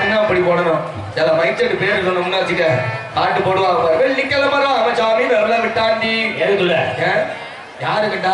பாட்டுன்னா அப்படி போடணும்? சில மைச்செட்டு பேர் சொன்னோம்னா வச்சுக்க பாட்டு போடுவாங்க. வெள்ளிக்கிழமை ராமசாமி வெள்ள விட்டாண்டி. எதுக்குள்ள? ஏன்? யாரு கேட்டா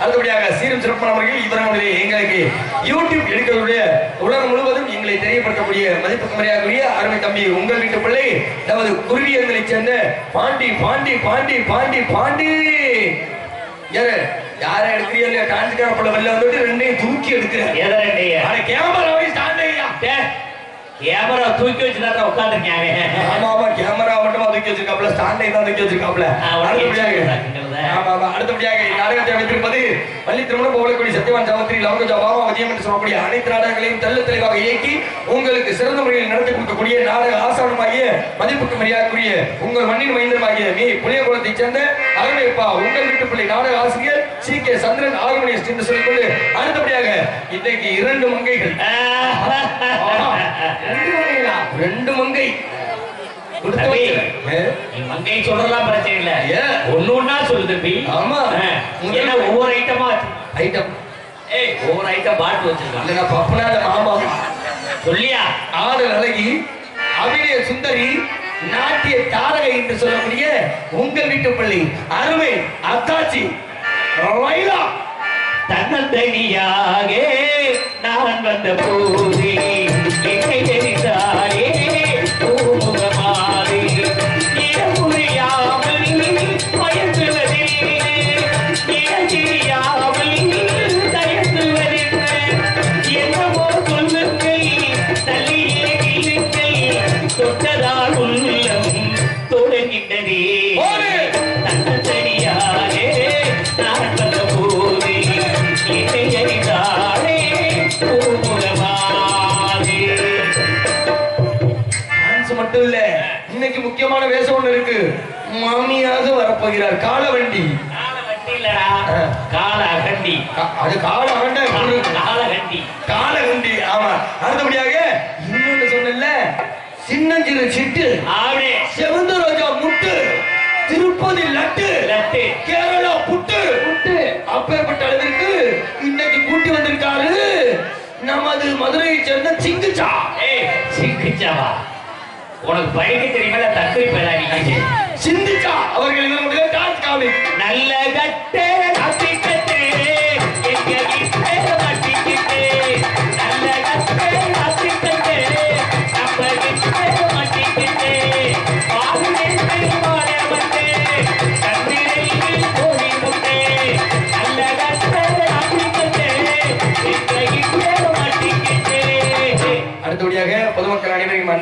அடுத்தபடியாக சீரும் சிறப்பான முறையில் இதனுடைய எங்களுக்கு யூடியூப் எடுக்கக்கூடிய உலகம் முழுவதும் எங்களை தெரியப்படுத்தக்கூடிய மதிப்புக்கு மரியாதைக்குரிய அருமை தம்பி உங்கள் வீட்டு பிள்ளை நமது குருவியங்களை சேர்ந்த பாண்டி பாண்டி பாண்டி பாண்டி பாண்டி. யாரு? யாரை எடுக்கிறீங்க இல்லையா? டான்ஸ்கார பிள்ளை வெளில வந்துட்டு ரெண்டையும் தூக்கி எடுக்கிறேன் கேமராவை ஸ்டாண்ட் ஐயா கேமரா தூக்கி வச்சுதான் உட்காந்துருக்காங்க ஆமா ஆமா கேமரா மட்டுமா தூக்கி வச்சிருக்காப்ல ஸ்டாண்டை தான் தூக்கி வச்சிருக்காப்ல அடுத்தபடியாக. ஆமா ஆமா அடுத்தபடியாக நாடகத்தை அமைத்திருப்பது பள்ளி திருமணம் போகக்கூடிய சத்யவான் சாவத்திரி லவகஜா பாபா விஜயம் என்று சொல்லக்கூடிய அனைத்து நாடகங்களையும் தெல்ல தெளிவாக இயக்கி உங்களுக்கு சிறந்த முறையில் நடத்தி கொடுக்கக்கூடிய நாடக ஆசானமாகிய மதிப்புக்கு மரியாதைக்குரிய உங்கள் மண்ணின் மைந்தமாகிய மீ. புளியகுளத்தைச் சேர்ந்த அருமைப்பா உங்கள் வீட்டு பிள்ளை நாடக ஆசிரியர் சி. கே. சந்திரன் ஆர்கனைஸ்ட் என்று சொல்லிக்கொண்டு அடுத்தபடியாக இன்றைக்கு இரண்டு மங்கைகள். ரெண்டு மங்கை. மங்கை. சொல்றதெல்லாம் பிரச்சனை இல்ல? ஒண்ணு ஒண்ணா சொல்லு தம்பி. ஆமா. என்ன ஒவ்வொரு ஐட்டமா ஐட்டம் ஏய் ஒவ்வொரு ஐட்டம் பாட்டு பப்பனா மாமா? சொல்லியா? ஆடல் அழகி அபிநய சுந்தரி நாட்டிய தாரகை என்று சொல்லக்கூடிய உங்கள் வீட்டு பிள்ளை அருமை அத்தாச்சி லைலா. தன்னந்தனியாக நான் வந்த போது வேஷம் ஒண்ணு இருக்கு. மாமியாக வரப்போகிறார். கால வட்டி இல்லடா ஆ. கால அகண்டி கா- அது கால ஆண்ட கால கண்டி காலகண்டி. ஆமா. அடுத்தபடியாக இன்னொன்னு சொன்னல சின்னஞ்சிறு சிட்டு. செவந்த ரோஜா முட்டு. திருப்பதி லட்டு. லட்டு. கேரளா புட்டு. புட்டு. அப்பேற்பட்ட அளவிற்கு இன்னைக்கு கூட்டி வந்திருக்காரு. நமது மதுரையை சேர்ந்த சிங்குச்சா. ஏய் சிக்கிச்சாவா உனக்கு படிக்க தெரியுமா தக்கரி பேராடி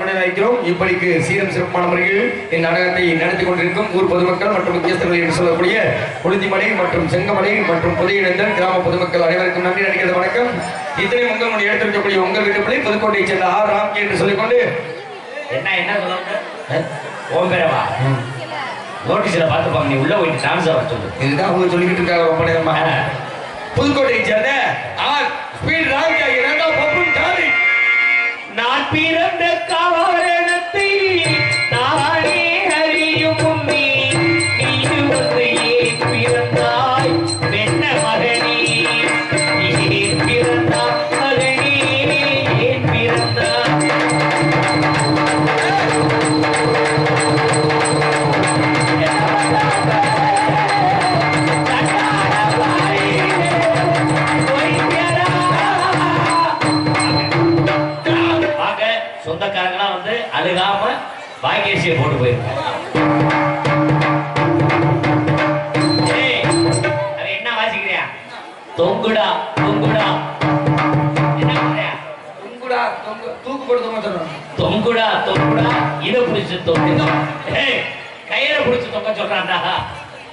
அன்புடன் வைக்கிறோம். இப்படிக்கு சீரம் சிறப்பான முறையில் இந்நாடகத்தை நடத்தி கொண்டிருக்கும் ஊர் பொதுமக்கள் மற்றும் முக்கியஸ்தர்கள் என்று சொல்லக்கூடிய உளுதிமலை மற்றும் செங்கமலை மற்றும் புதையிழந்தன் கிராம பொதுமக்கள் அனைவருக்கும் நன்றி நடிக்கிறது வணக்கம். இத்தனை உங்கள் எடுத்திருக்கக்கூடிய உங்கள் வீட்டு பிள்ளை புதுக்கோட்டையைச் சேர்ந்த ஆர். ராம்கி என்று சொல்லிக்கொண்டு என்ன என்ன ஓம் பேரவா? நோட்டீஸ்ல பார்த்துப்பாங்க நீ உள்ள போயிட்டு டான்ஸ் ஆட சொல்லு. இதுதான் அவங்க சொல்லிக்கிட்டு இருக்காங்க ரொம்ப நேரமா. புதுக்கோட்டையைச் சேர்ந்த ஆர். ஸ்பீட் ராம்கி ஆகிய பிறந்த காலம் அழுகாம பாக்கியசியை போட்டு அது என்ன வாசிக்கிறியா? தொங்குடா தொங்குடா? தொங்குடா தொங்குடா தொங்குடா. இதை பிடிச்சு தொங்கு. ஏய் கயிறை பிடிச்சு தொங்க சொல்றான்டா.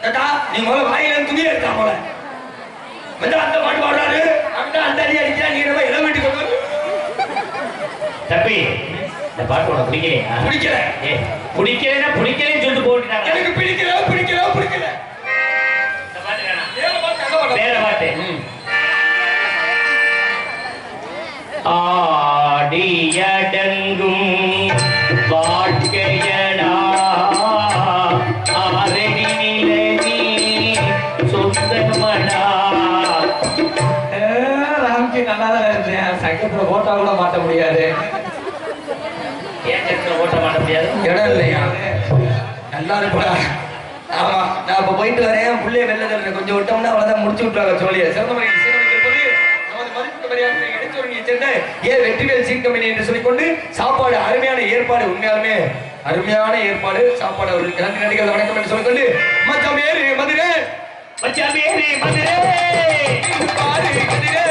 கேட்டா நீ முதல்ல வாயில துணி எடுத்தா போல. வந்து அந்த பாட்டு பாடுறாரு. அந்த அந்த அடி அடிச்சா நீ நம்ம இளம் வீட்டுக்கு வந்து தம்பி இந்த பாட்டு உனக்கு பிடிக்கலையா? பிடிக்கல. ஏய் பிடிக்கலைன்னா பிடிக்கலைன்னு சொல்லிட்டு போட்டுட்டாங்க. எனக்கு பிடிக்கல. பண்ண முடியாது. இடம் இல்லையா? நல்லா இருப்பா ஆமா நான் இப்ப போயிட்டு வரேன். புள்ளைய வெளில தள்ளுறேன். கொஞ்சம் விட்டோம்னா அவ்வளவுதான் முடிச்சு விட்டுறாங்க சொல்லிய சிறந்தமணி வெற்றிவேல் சீட் கம்பெனி என்று சொல்லிக்கொண்டு சாப்பாடு அருமையான ஏற்பாடு உண்மையாலுமே அருமையான ஏற்பாடு. சாப்பாடு அவர்களுக்கு நன்றி நடிகர் வணக்கம் என்று சொல்லிக்கொண்டு மச்சாமேரு மதுரை. மச்சாமேரு மதுரை. பாரு மதுரை.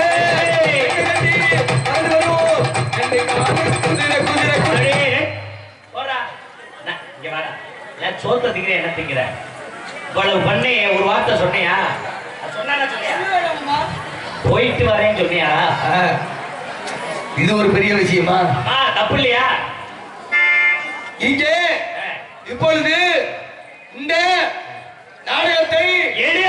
நடத்துகிற இவ்வளவு பண்ணைய ஒரு வார்த்தை சொன்னியா? போயிட்டு வரேன்னு சொன்னியா? இது ஒரு பெரிய விஷயமா? தப்பு இல்லையா? இங்கே இப்பொழுது இந்த நாடகத்தை எளிய